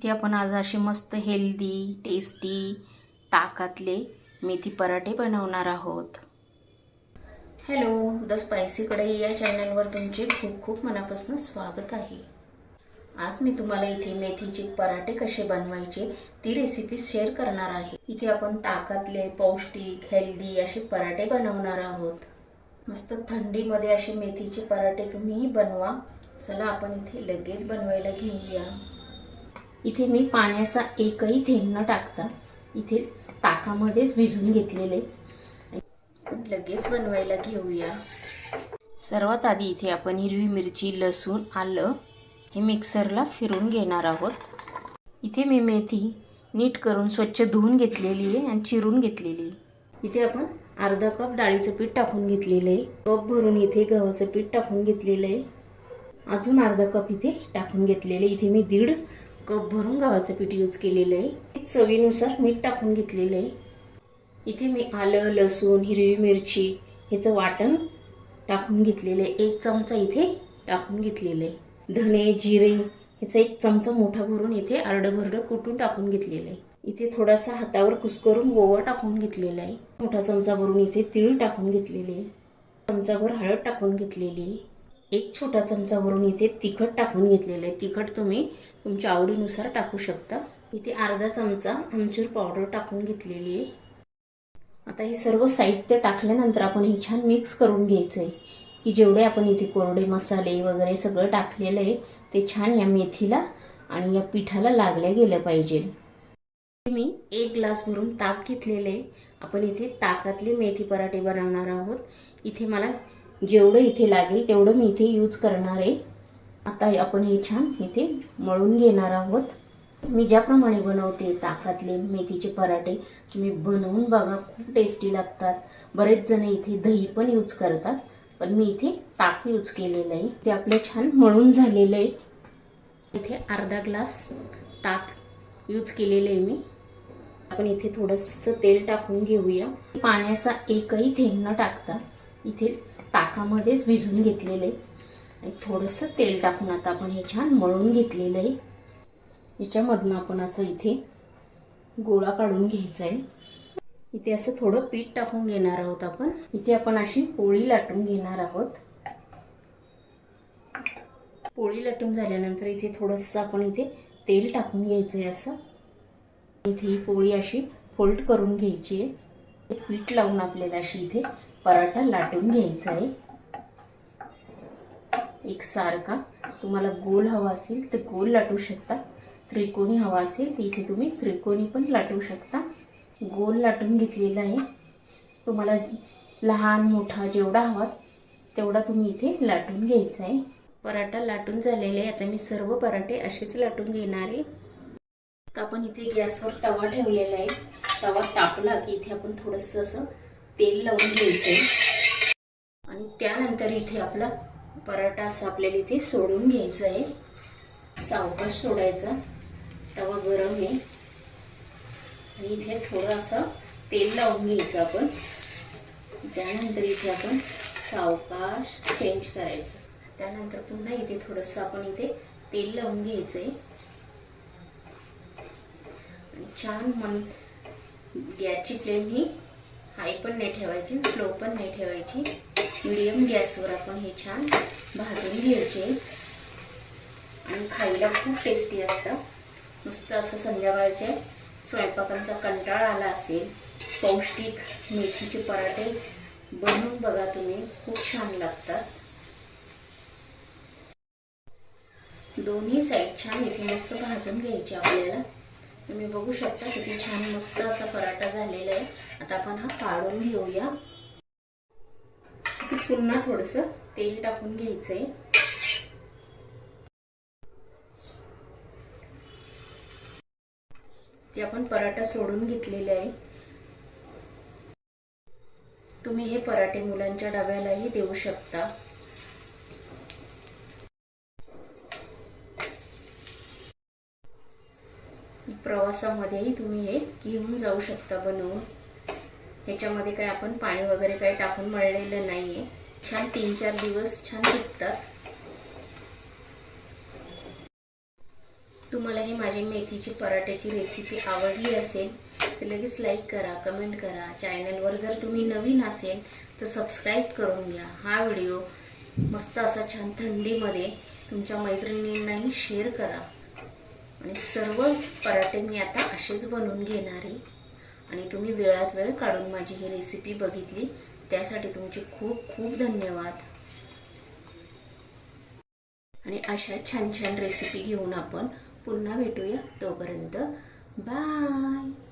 इथे आपण आज असे मस्त हेल्दी टेस्टी ताकातले मेथी पराठे बनवणार आहोत. हॅलो द स्पायसी कढई या चॅनलवर तुमचे खूप खूप मनापासून स्वागत आहे. आज मी तुम्हाला इथे मेथीचे पराठे कसे बनवायचे ती रेसिपी शेअर करणार आहे. इथे आपण ताकातले पौष्टिक हेल्दी असे पराठे बनवणार आहोत. मस्त थंडीमध्ये असे मेथीचे पराठे तुम्हीही बनवा. चला आपण इथे लगेच बनवायला घेऊया. इथे मी पाण्याचा एकही थेंब न टाकता इथे ताकामध्येच भिजून घेतलेले. लगेच बनवायला घेऊया. सर्वात आधी इथे आपण हिरवी मिरची लसूण आलं हे मिक्सरला फिरून घेणार आहोत. इथे मी मेथी नीट करून स्वच्छ धुवून घेतलेली आहे आणि चिरून घेतलेली आहे. इथे आपण अर्धा कप डाळीचं पीठ टाकून घेतलेलं आहे. कप भरून इथे गव्हाचं पीठ टाकून घेतलेलं आहे. अजून अर्धा कप इथे टाकून घेतलेले इथे मी दीड कप भरून गव्हाचं पीठ यूज केलेलं आहे. चवीनुसार मीठ टाकून घेतलेलं आहे. इथे मी आलं लसूण हिरवी मिरची ह्याचं वाटण टाकून घेतलेलं आहे. एक चमचा इथे टाकून घेतलेलं आहे. धने जिरे ह्याचा एक चमचा मोठा भरून इथे अर्धभरडं कुटून टाकून घेतलेलं आहे. इथे थोडासा हातावर कुस्करून गोवा टाकून घेतलेला आहे. मोठा चमचा भरून इथे तीळ टाकून घेतलेले आहे. चमचाभर हळद टाकून घेतलेली आहे. एक छोटा चमचावरून इथे तिखट टाकून घेतलेलं आहे. तिखट तुम्ही तुमच्या आवडीनुसार टाकू शकता. इथे अर्धा चमचा आमचूर पावडर टाकून घेतलेली आहे. आता हे सर्व साहित्य टाकल्यानंतर आपण हे छान मिक्स करून घ्यायचं आहे की जेवढे आपण इथे कोरडे मसाले वगैरे सगळं टाकलेलं आहे ते छान या मेथीला आणि या पिठाला लागल्या गेलं पाहिजे. मी एक ग्लास भरून ताक घेतलेलं आहे. आपण इथे ताकातले मेथी पराठे बनवणार आहोत. इथे मला जेवढं इथे लागेल तेवढं मी इथे यूज करणार आहे. आता आपण हे छान इथे मळून घेणार आहोत. मी ज्याप्रमाणे बनवते ताकातले मेथीचे पराठे तुम्ही बनवून बघा खूप टेस्टी लागतात. बरेच जण इथे दही पण यूज करतात पण मी इथे ताक यूज केलेलं आहे. ते आपले छान मळून झालेलं आहे. इथे अर्धा ग्लास ताक यूज केलेलं आहे मी. आपण इथे थोडंसं तेल टाकून घेऊया. पाण्याचा एकही थेंब न टाकता. इथे ताकामध्येच भिजून घेतलेलं आहे. आणि थोडंसं तेल टाकून आता आपण हे छान मळून घेतलेलं आहे. याच्यामधनं आपण असं इथे गोळा काढून घ्यायचा आहे. इथे असं थोडं पीठ टाकून घेणार आहोत आपण. इथे आपण अशी पोळी लाटून घेणार आहोत. पोळी लाटून झाल्यानंतर इथे थोडंसं आपण इथे तेल टाकून घ्यायचं आहे असं. इथे ही पोळी अशी फोल्ड करून घ्यायची आहे. पीठ लावून आपल्याला अशी इथे पराठा लाटून घ्यायचा आहे. एक सारखा. तुम्हाला गोल हवा असेल तर गोल लाटू शकता. त्रिकोणी हवा असेल तर इथे तुम्ही त्रिकोणी पण लाटू शकता. गोल लाटून घेतलेला आहे. तुम्हाला लहान मोठा जेवढा हवा तेवढा तुम्ही इथे लाटून घ्यायचा आहे. पराठा लाटून झालेले आहे. आता मी सर्व पराठे असेच लाटून घेणार आहे. तर आपण इथे गॅसवर तवा ठेवलेला आहे. तवा तापला की इथे आपण थोडंसं असं तेल लावून घ्यायचं. आहे आणि त्यानंतर इथे आपला पराठा असं आपल्याला इथे सोडून घ्यायचं आहे. सावकाश सोडायचा. तवा गरम आहे. आणि इथे थोडं असं तेल लावून घ्यायचं आपण. त्यानंतर इथे आपण सावकाश चेंज करायचं. त्यानंतर पुन्हा इथे थोडंसं आपण इथे तेल लावून घ्यायचं आहे आणि छान मन गॅसची फ्लेम ही हाय पण नाही ठेवायची स्लो पण नाही ठेवायची. मिडियम गॅसवर आपण हे छान भाजून घ्यायचे. आणि खायला खूप टेस्टी असतं. मस्त असं संध्याकाळचे स्वयंपाकांचा कंटाळा आला असेल पौष्टिक मेथीचे पराठे बनवून बघा तुम्ही खूप छान लागतात. दोन्ही साईड छान इथे मस्त भाजून घ्यायचे आपल्याला. तुम्ही बघू शकता किती छान मस्त असा पराठा झालेला आहे. आता आपण हा काढून घेऊया. पुन्हा थोडस तेल टाकून घ्यायचंय. ते आपण पराठा सोडून घेतलेले आहे. तुम्ही हे पराठे मुलांच्या डब्यालाही देऊ शकता. प्रवासामध्येही तुम्ही हे घेऊन जाऊ शकता बनवून. ह्याच्यामध्ये काय आपण पाणी वगैरे काही टाकून मळलेलं आहे छान तीन चार दिवस छान टिकतात. तुम्हाला ही माझी मेथीची पराठ्याची रेसिपी आवडली असेल तर लगेच लाईक करा कमेंट करा. चॅनलवर जर तुम्ही नवीन असेल तर सबस्क्राईब करून घ्या. हा व्हिडिओ मस्त असा छान थंडीमध्ये तुमच्या मैत्रिणींनाही शेअर करा. आणि सर्व पराठे मी आता असेच बनवून घेणार आहे. आणि तुम्ही वेळात वेळ काढून माझी ही रेसिपी बघितली. त्यासाठी तुमचे खूप खूप धन्यवाद. आणि अशा छान छान रेसिपी घेऊन आपण पुन्हा भेटूया तोपर्यंत. बाय